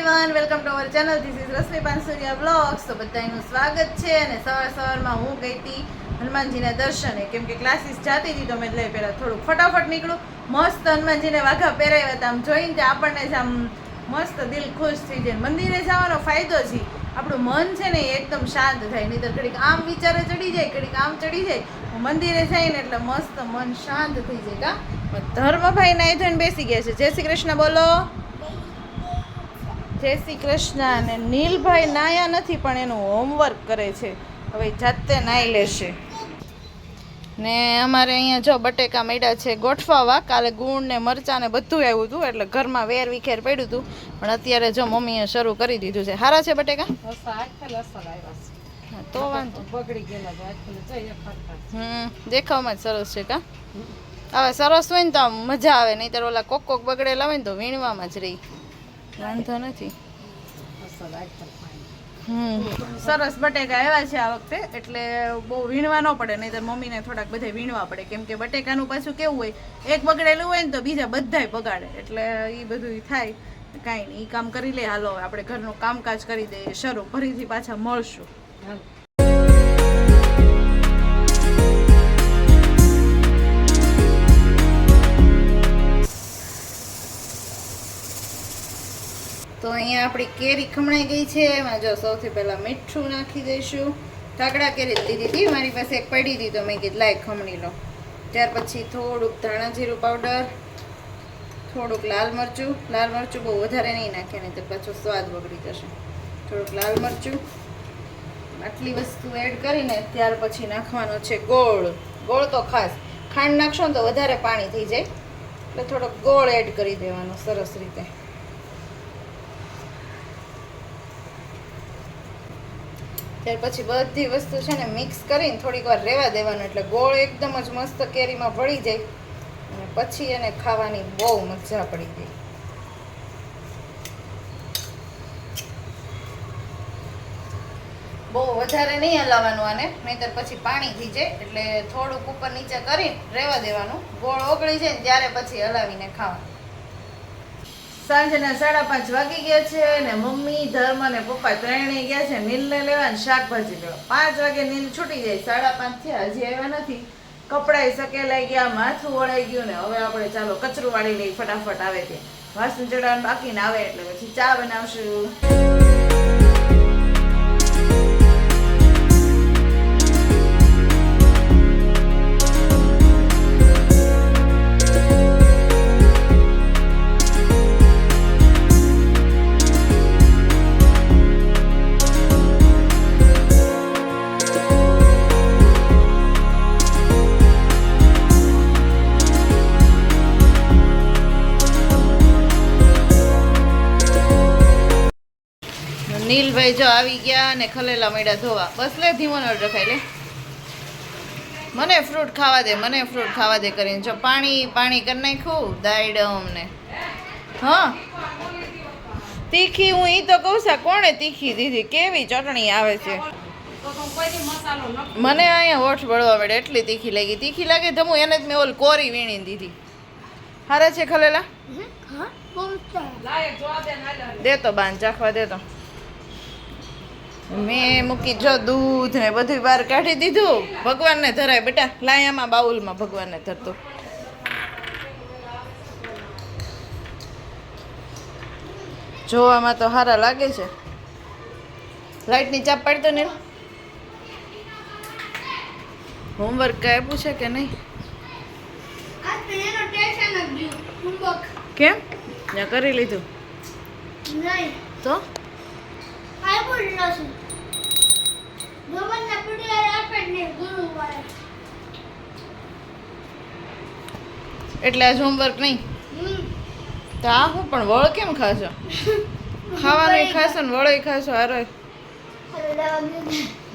Everyone welcome to our channel this is Rashmi Pansuriya blogs તો બધાનું સ્વાગત છે અને સવાર સવારમાં હું ગઈ હતી હનુમાનજીના દર્શને. કેમ કે ક્લાસીસ જાતી હતી તો મેં લઈ પહેલાં થોડુંક ફટાફટ નીકળું. મસ્ત હનુમાનજીને વાઘા પહેરાવ્યા હતા. આમ જોઈને જ આપણને જ આમ મસ્ત દિલ ખુશ થઈ જાય. મંદિરે જવાનો ફાયદો છે. આપણું મન છે ને એકદમ શાંત થાય. નહીં ઘડીક આમ વિચારે ચડી જાય ઘડીક આમ ચડી જાય. મંદિરે જાય ને એટલે મસ્ત મન શાંત થઈ જાય કા? ધર્મભાઈ નાઈ ધોઈને બેસી ગયા છે. જય શ્રી કૃષ્ણ, બોલો. જય શ્રી કૃષ્ણ અને નીલભાઈ નાયા નથી પણ એનું હોમવર્ક કરે છે. હવે જાતે નાહી લેશે. ને અમારે અહીંયા જો બટેકા મળ્યા છે ગોઠવાવા. કાલે ગુણ ને મરચાં ને બધું આવ્યું હતું એટલે ઘરમાં વેર વિખેર પડ્યું હતું. પણ અત્યારે જો મમ્મીએ શરૂ કરી દીધું છે. સારા છે બટેકા? તો વાંધો. બગડી ગયેલા તો. હમ દેખાવમાં જ સરસ છે કા? હવે સરસ હોય ને તો મજા આવે નહીંતર ઓલા કોક કોક બગડેલા હોય ને તો વીણવામાં જ રહી. વાંધો નથી. સરસ બટેકા એવા છે આ વખતે એટલે બહુ વીણવા ન પડે નહીંતર મમ્મીને થોડાક બધે વીણવા પડે. કેમ કે બટેકાનું પાછું કેવું હોય એક બગડેલું હોય ને તો બીજા બધાય બગાડે. એટલે એ બધું થાય. કાંઈ નહીં એ કામ કરી લે હાલો હવે આપણે ઘરનું કામકાજ કરી દઈએ શરૂ. ફરીથી પાછા મળશું. તો અહીંયા આપણી કેરી ખમણાઈ ગઈ છે. એમાં જો સૌથી પહેલાં મીઠું નાખી દઈશું. કાકડા કેરી લીધી હતી મારી પાસે એક પડી હતી તો મેં કીધું, લાય, ખમણી લો. ત્યાર પછી થોડુંક ધાણા જીરું પાવડર, થોડુંક લાલ મરચું. લાલ મરચું બહુ વધારે નહીં નાખે નહીં તો પાછો સ્વાદ બગડી જશે. થોડુંક લાલ મરચું. આટલી વસ્તુ એડ કરીને ત્યાર પછી નાખવાનો છે ગોળ. ગોળ તો ખાસ. ખાંડ નાખશો ને તો વધારે પાણી થઈ જાય. એટલે થોડોક ગોળ એડ કરી દેવાનો, સરસ રીતે. ત્યાર પછી બધી વસ્તુ છે ને મિક્સ કરીને થોડીક વાર રહેવા દેવાનું. એટલે ગોળ એકદમ જ મસ્ત કેરીમાં ભળી જાય અને પછી એને ખાવાની બહુ મજા પડી જાય. બહુ વધારે નહીં હલાવવાનું આને, નહીંતર પછી પાણી થઈ એટલે થોડુંક ઉપર નીચે કરી રહેવા દેવાનું. ગોળ ઓગળી જાય ને ત્યારે પછી હલાવીને ખાવાનું. સાંજના સાડા પાંચ વાગી ગયા છે ને મમ્મી, ધર્મ અને પપ્પા ત્રણેય ગયા છે. નીલને લેવા ને શાકભાજી લેવા. પાંચ વાગે નીલ છૂટી જાય. સાડા પાંચ થયા. હજી આવ્યા નથી. કપડાય સકેલાઈ ગયા, માથું વળાઈ ગયું ને હવે આપણે ચાલો કચરું વાળી લઈ ફટાફટ આવે ત્યાં. વાસણ ચડાવવાનું બાકી ને આવે એટલે પછી ચા બનાવશું. નીલભાઈ જો આવી ગયા ને ખલેલા મેડા ધોવા. બસ લે ધીમો ઓર્ડર ખાઈ લે. મને ફ્રૂટ ખાવા દે મને ફ્રૂટ ખાવા દે કરીને. જો પાણી પાણી કરી નાખ્યું દાયડમ ને. હા. તીખી હું એ તો કહું છું કોણે તીખી દીધી? કેવી ચટણી આવે છે? મને અહીંયા હોઠ બળવા મળે એટલી તીખી લાગી. તીખી લાગે તો હું એને જ મેં ઓલ કોરી વીણી દીધી. હારા છે ખલેલા? દે દે તો બાન ચાખવા દે તો. મેં મૂકી જો દૂધ ને બધું બહાર કાઢી દીધું. ભગવાનને ધરાય બેટા. લાયામાં બાઉલમાં ભગવાનને ધરતો. જોવામાં તો સારા લાગે છે. લાઇટની ચાપ પાડતો ને હોમવર્ક કાંઈ આપ્યું છે કે નહીં? કેમ? ત્યાં કરી લીધું. તો? કાંઈ બોલલો છું ગમનના પીડીઆર આપે જ નહીં ગુરુવારે એટલે આજ હોમવર્ક નહીં? તો આ હું પણ વળ કેમ ખાશો? ખાવાનું ખાશો ને વળય ખાશો હારો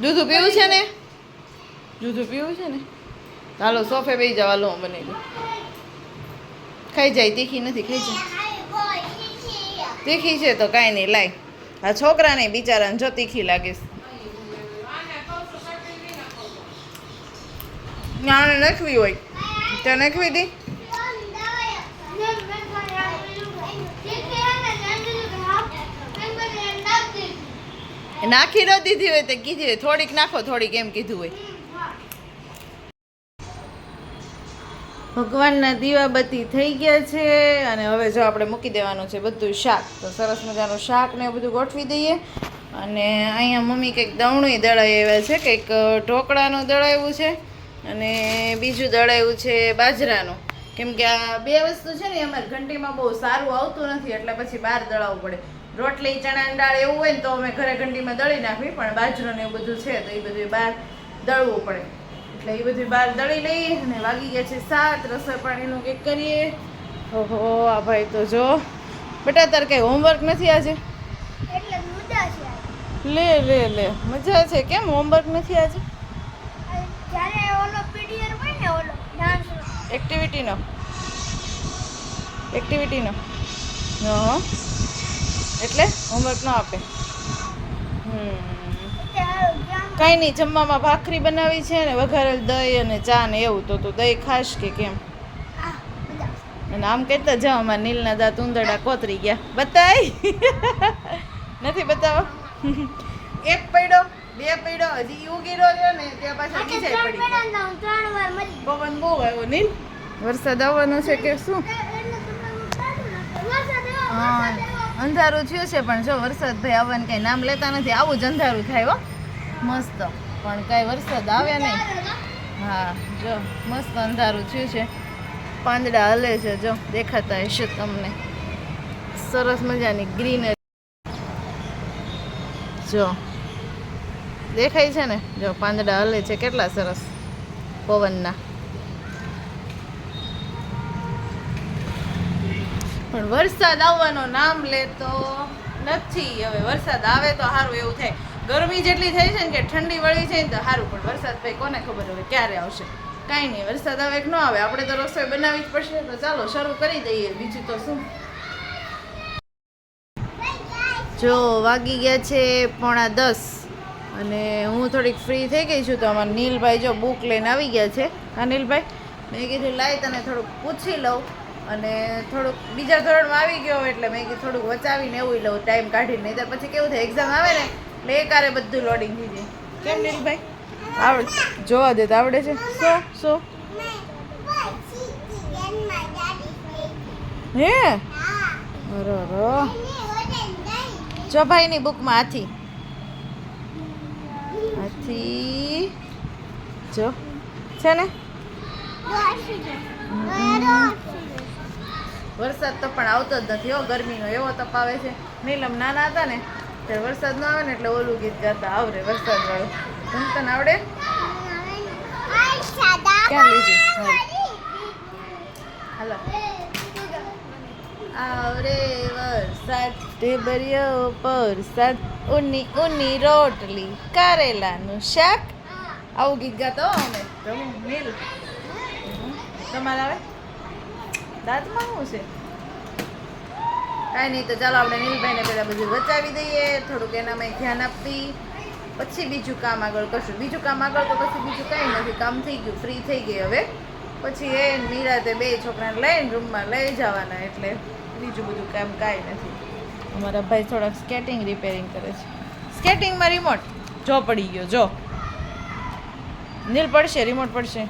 દૂધ પીવું છે ને? દૂધ પીવું છે ને? હાલો, સોફે બેસી જાવ હાલો, હું બની દઉં. ખાઈ જાય તીખી નથી, ખાઈ જાય. તીખી છે તો કાંઈ નહીં, લાય. આ છોકરાને બિચારાને જો તીખી લાગીશ છે. નખવી હોય. ત્યાં નખવી દી મેં- મેં ખાઈ આપેલું. ઠીક છે, એને જાણી લીધું કે હા, મેં નાખી ન દીધી હોય તો કીધી હોય. થોડીક નાખો, થોડીક એમ કીધું હોય. ભગવાનના દીવાબત્તી થઈ ગયા છે અને હવે જો આપણે મૂકી દેવાનું છે બધું શાક. તો સરસ મજાનું શાક ને બધું ગોઠવી દઈએ. અને અહીંયા મમ્મી કંઈક દવણું દળાઈ આવ્યા છે, કંઈક ઢોકળાનું દળાવ્યું છે અને બીજું દળાવ્યું છે બાજરાનું. કેમ કે આ બે વસ્તુ છે ને અમારે ઘંટીમાં બહુ સારું આવતું નથી, એટલે પછી બહાર દળાવવું પડે. રોટલી ચણા દાળ એવું હોય ને તો અમે ઘરે ઘંટીમાં દળી નાખવી પણ બાજરો ને એવું બધું છે તો એ બધું બહાર દળવું પડે. એટલે એ બધું બહાર દળી લઈએ અને વાગી ગયા છે સાત. રસોઈ પાણીનું કંઈક કરીએ. ઓહો આ ભાઈ તો જો. બેટા તારે કંઈ હોમવર્ક નથી આજે? લે લે લે. મજા છે. કેમ હોમવર્ક નથી આજે? એક્ટિવિટીનો એક્ટિવિટીનો હં. એટલે હોમવર્ક ન આપે. હમ. કાંઈ નહીં જમવામાં ભાખરી બનાવી છે ને વઘારેલ દહીં અને ચા ને એવું તો તું દહીં ખાશ કે કેમ? અને આમ કહેતા જાઓ અમારા નીલના દાંત ઉંદરડા કોતરી ગયા. બતાય. નથી બતાવો? એક પડ્યો બે પડ્યો હજી ઉગી રહ્યો ને ત્યાં પાછળ બીજા પડી પવન બહુ આવ્યો નીલ? વરસાદ આવવાનો છે કે શું? હા. અંધારું થયું છે, પણ જો વરસાદ ભાઈ આવવાનું કઈ નામ લેતા નથી, આવું જ અંધારું થાય હો. મસ્ત. પણ કઈ વરસાદ આવ્યા નહીં. હા, જો, મસ્ત અંધારું થયું છે. પાંદડા હલે છે, જો, દેખાતા હશે તમને. સરસ મજાની ગ્રીનરી. જો, દેખાય છે ને? જો, પાંદડા હલે છે, કેટલા સરસ પવનના. પણ વરસાદ આવવાનો નામ લેતો નથી. હવે વરસાદ આવે તો સારું એવું થાય. ગરમી જેટલી થઈ છે ને કે ઠંડી વળી છે ને તો સારું પણ વરસાદ ભાઈ કોને ખબર હવે ક્યારે આવશે? કાંઈ નહીં, વરસાદ આવે કે ન આવે, આપણે તો રસોઈ બનાવવી જ પડશે તો ચાલો શરૂ કરી દઈએ. બીજું તો શું? જો, વાગી ગયા છે પોણા દસ અને હું થોડીક ફ્રી થઈ ગઈ છું તો અમારા નીલભાઈ જો બુક લઈને આવી ગયા છે. હા, નીલભાઈ? મેં કીધું લાય તને થોડુંક પૂછી લઉં. અને થોડુંક બીજા ધોરણમાં આવી ગયો એટલે મેં કીધું થોડુંક વચાવીને એવું લઉં ટાઈમ કાઢીને, નહીં પછી કેવું થાય એક્ઝામ આવે ને, એટલે એકારે બધું લોડિંગ થઈ જાય. કેમ નીલભાઈ આવડ જોવા દે તો આવડે છે. શું શું? હે? અરે અરે જો ભાઈની બુકમાં હાથી. હાથી. જો. છે ને? વરસાદ તો પણ આવતો જ નથી હો, ગરમીનો એવો તપ આવે છે. નીલમ નાના હતા ને, ત્યારે વરસાદ ન આવે ને એટલે ઓલું ગીત ગાતા આવરે વરસાદ વાળું તને તને આવડે? ક્યાં લીધી? હાલો. આવરે વરસાદ ઢેબરિયો પરસાદ ઉની ઉની રોટલી, કારેલાનું શાક. આવું ગીત ગાતો અમે. તમે મિલ તમારે આવે? દાંતમાં શું છે? કાંઈ નહીં, તો ચાલો આપણે નીલભાઈને પહેલાં બધું વચાવી દઈએ. થોડુંક એનામાં ધ્યાન આપી. પછી બીજું કામ આગળ કરશું. બીજું કામ આગળ તો પછી બીજું કાંઈ નથી. કામ થઈ ગયું ફ્રી થઈ ગઈ હવે. પછી એ નિરાતે બે છોકરાને લઈને રૂમમાં લઈ જવાના એટલે બીજું બધું કામ કાંઈ નથી. અમારા ભાઈ થોડાક સ્કેટિંગ રિપેરિંગ કરે છે. સ્કેટિંગમાં રિમોટ જો પડી ગયો, જો. નીલ પડશે રિમોટ પડશે.